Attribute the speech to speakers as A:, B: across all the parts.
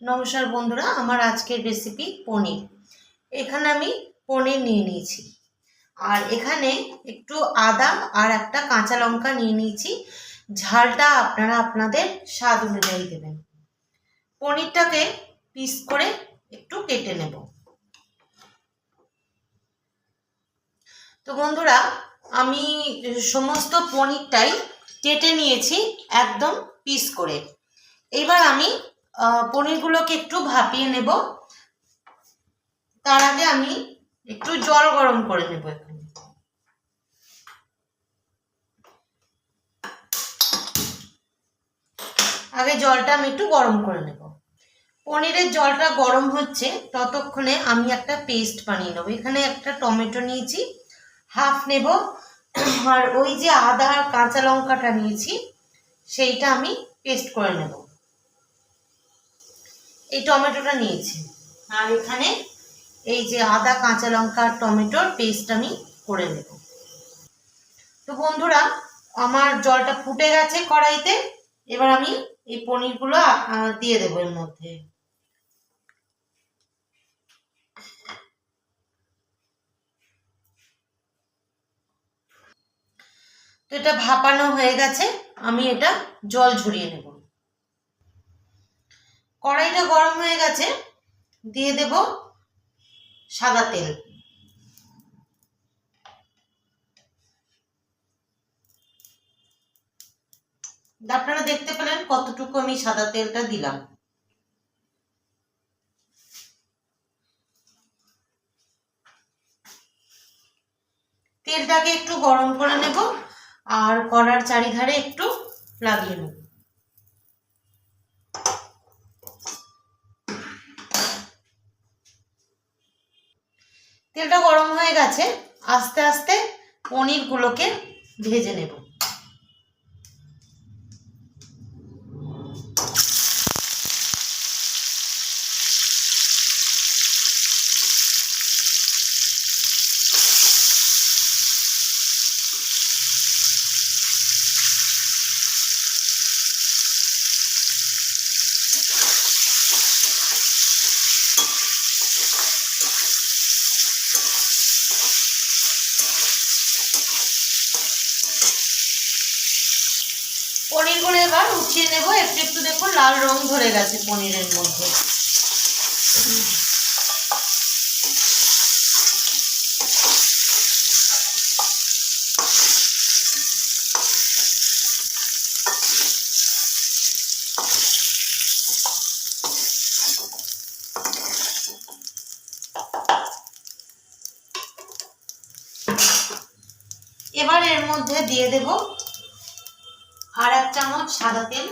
A: নমস্কার বন্ধুরা, আমার আজকের রেসিপি পনির। এখানে আমি পনির নিয়ে নিয়েছি। আর এখানে একটু আদা আর একটা কাঁচা লঙ্কা নিয়ে নিয়েছি। ঝালটা আপনারা আপনাদের স্বাদ অনুযায়ী দেবেন। পনিরটাকে পিস করে একটু কেটে নেব। তো বন্ধুরা, আমি সমস্ত পনিরটাই কেটে নিয়েছি একদম পিস করে। এবার আমি পনিরগুলোকে একটু ভাপিয়ে নেব। তার আগে আমি একটু জল গরম করে নেব এখানে। আগে জলটা আমি একটু গরম করে নেব। পনিরের জলটা গরম হচ্ছে, ততক্ষণে আমি একটা পেস্ট বানিয়ে নেব। এখানে একটা টমেটো নিয়েছি, হাফ নেব। আর ওই যে আদা আর কাঁচা লঙ্কাটা নিয়েছি, সেইটা আমি পেস্ট করে নেব। এই টমেটোটা নিয়েছি। আর এখানে এই যে আদা, কাঁচা লঙ্কা টমেটোর পেস্ট আমি করে নেব। তো বন্ধুরা, আমার জলটা ফুটে গেছে কড়াইতে। এবার আমি এই পনিরগুলো দিয়ে দেবো এর মধ্যে। তো এটা ভাপানো হয়ে গেছে। আমি এটা জল ঝরিয়ে নেব। কড়াইটা গরম হয়ে গেছে, দিয়ে দেব সাদা তেল। আপনারা দেখতে পেলেন কতটুকু আমি সাদা তেলটা দিলাম। তেলটাকে একটু গরম করে নেব, আর কড়ার চারিধারে একটু লাগিয়ে নেব তেলটা গরম হয়ে গেছে আস্তে আস্তে পনিরগুলোকে ভেজে নেব। পনিরগুলো এবার উঠিয়ে নেব, একটু একটু দেখুন লাল রং ধরে গেছে পনিরের মধ্যে। এবার এর মধ্যে দিয়ে দেব আর এক চামচ সাদা তেল।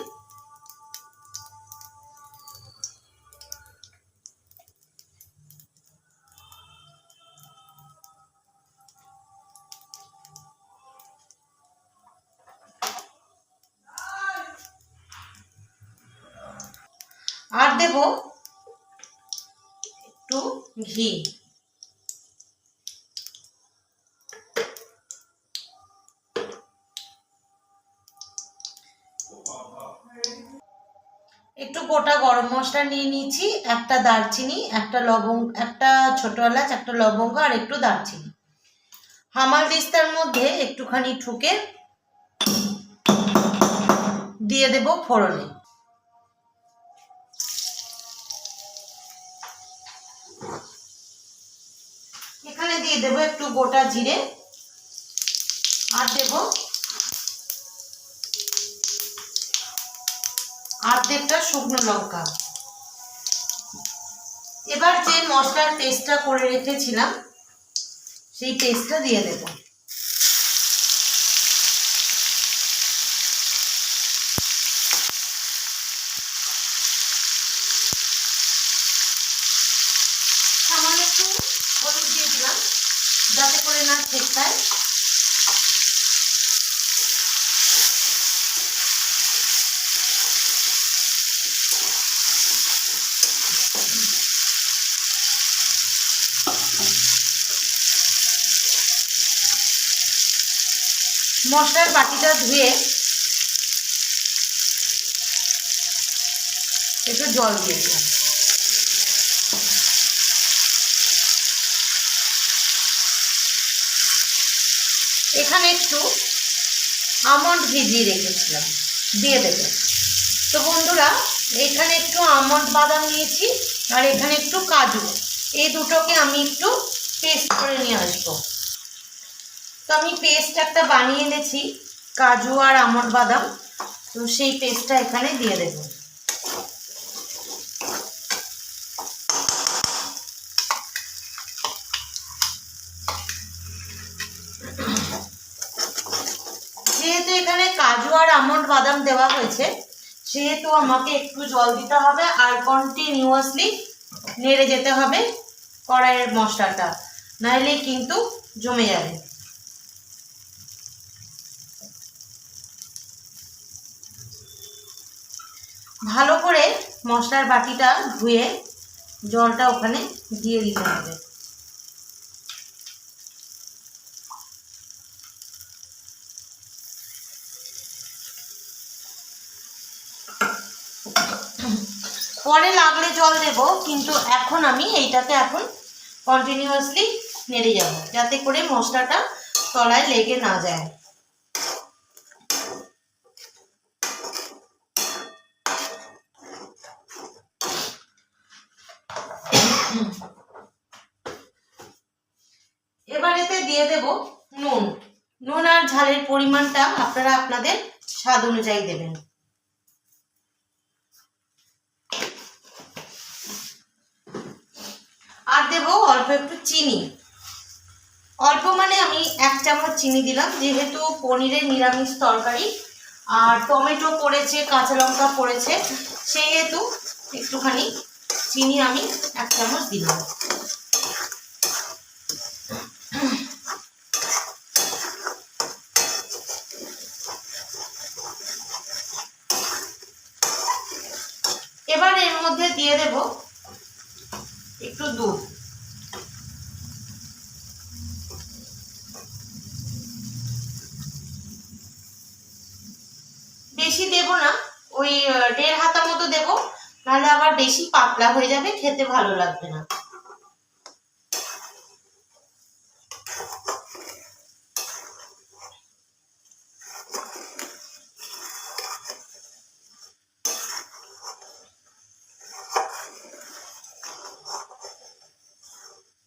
A: আর দেব একটু ঘি। একটু গোটা গরম মশলা নিয়ে নিয়েছি, একটা দারচিনি, একটা লবঙ্গ, একটা ছোট এলাচ, একটা লবঙ্গ আর একটু দারচিনি। হামাল দিস্তার মধ্যে একটুখানি ঠুকে দিয়ে দেব ফোড়নে। এখানে দিয়ে দেব একটু গোটা জিরে আর দেব অর্ধেকটা শুকনো লঙ্কা। এবার যে মশলার পেস্টটা করে রেখেছিলাম, সেই পেস্টটা দিয়ে দেব। সামান্য একটু হলুদ দিয়ে দিলাম, যাতে করে না ঠেকায় মশলার বাটিটা ধুয়ে একটু জল দিয়ে দিলাম। এখানে একটু আমন্ড ভিজিয়ে রেখেছিলাম, দিয়ে দেবে। তো বন্ধুরা, এখানে একটু আমন্ড বাদাম নিয়েছি, আর এখানে একটু কাজু। এই দুটোকে আমি একটু পেস্ট করে নিয়ে আসব। তো আমি পেস্ট একটা বানিয়ে এনেছি, কাজু আর আমন্ড বাদাম। তো সেই পেস্টটা এখানে দিয়ে দেবো। যেহেতু এখানে কাজু আর আমন্ড বাদাম দেওয়া হয়েছে, সেহেতু আমাকে একটু জল দিতে হবে আর কন্টিনিউয়াসলি নেড়ে যেতে হবে কড়াইয়ের মশলাটা। নাহলে কিন্তু জমে যাবে। ভালো করে মশলার বাটিটা ধুয়ে জলটা ওখানে দিয়ে দিতে হবে। পরে লাগলে জল দেব, কিন্তু এখন আমি এইটাকে এখন কন্টিনিউয়াসলি নেড়ে যাব, যাতে করে মশলাটা তলায় লেগে না যায়। এবার এতে দিয়ে দেব নুন। নুন আর ঝালের পরিমাণটা আপনারা আপনাদের স্বাদ অনুযায়ী দেবেন। আর দেব অল্প একটু চিনি। অল্প মানে আমি এক চামচ চিনি দিলাম, যেহেতু পনিরের নিরামিষ তরকারি, আর টমেটো পড়েছে, কাঁচা লঙ্কা পড়েছে, সেহেতু একটুখানি চিনি আমি এক চামচ দিলাম এবার এর মধ্যে দিয়ে দেব একটু দুধ বেশি দেব না ওই আহ, দেড় হাতা মতো দেব নাহলে আবার বেশি পাতলা হয়ে যাবে, খেতে ভালো লাগবে না।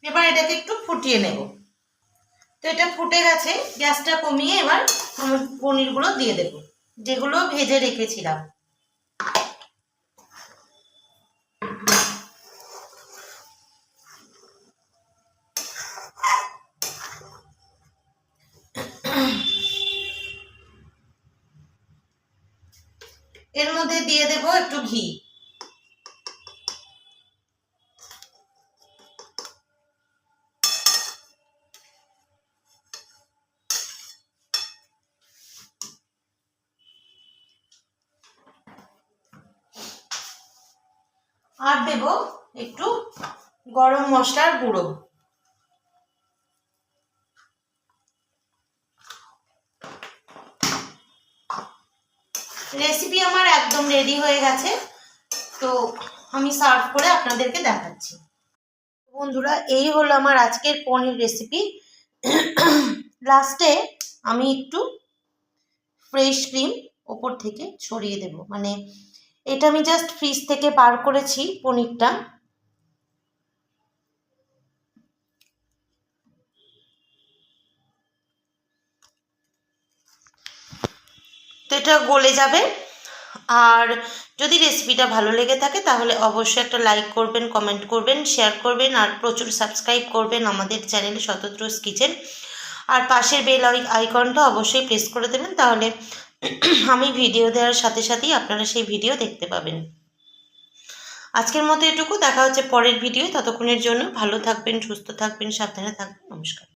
A: এবার এটাকে একটু ফুটিয়ে নেব। তো এটা ফুটে গেছে, গ্যাসটা কমিয়ে এবার পনিরগুলো দিয়ে দেব, যেগুলো ভেজে রেখেছিলাম এর মধ্যে দিয়ে দেব একটু ঘি। আর দেব একটু গরম মশলার গুঁড়ো। রেসিপি আমার একদম রেডি হয়ে গেছে। তো আমি সার্ভ করে আপনাদেরকে দেখাচ্ছি। বন্ধুরা, এই হলো আমার আজকের পনির রেসিপি লাস্টে আমি একটু ফ্রেশ ক্রিম ওপর থেকে ছড়িয়ে দেব। মানে এটা আমি জাস্ট ফ্রিজ থেকে বার করেছি পনিরটা। তো এটা গলে যাবে। আর যদি রেসিপিটা ভালো লেগে থাকে, তাহলে অবশ্যই একটা লাইক করবেন কমেন্ট করবেন শেয়ার করবেন, আর প্রচুর সাবস্ক্রাইব করবেন আমাদের চ্যানেলে শতদ্রোস কিচেন আর পাশের বেল আইকনটা অবশ্যই প্রেস করে দেবেন, তাহলে আমি ভিডিও দেওয়ার সাথে সাথেই আপনারা সেই ভিডিও দেখতে পাবেন। আজকের মতো এটুকু, দেখা হচ্ছে পরের ভিডিও ততক্ষণের জন্য ভালো থাকবেন, সুস্থ থাকবেন, সাবধানে থাকবেন, নমস্কার।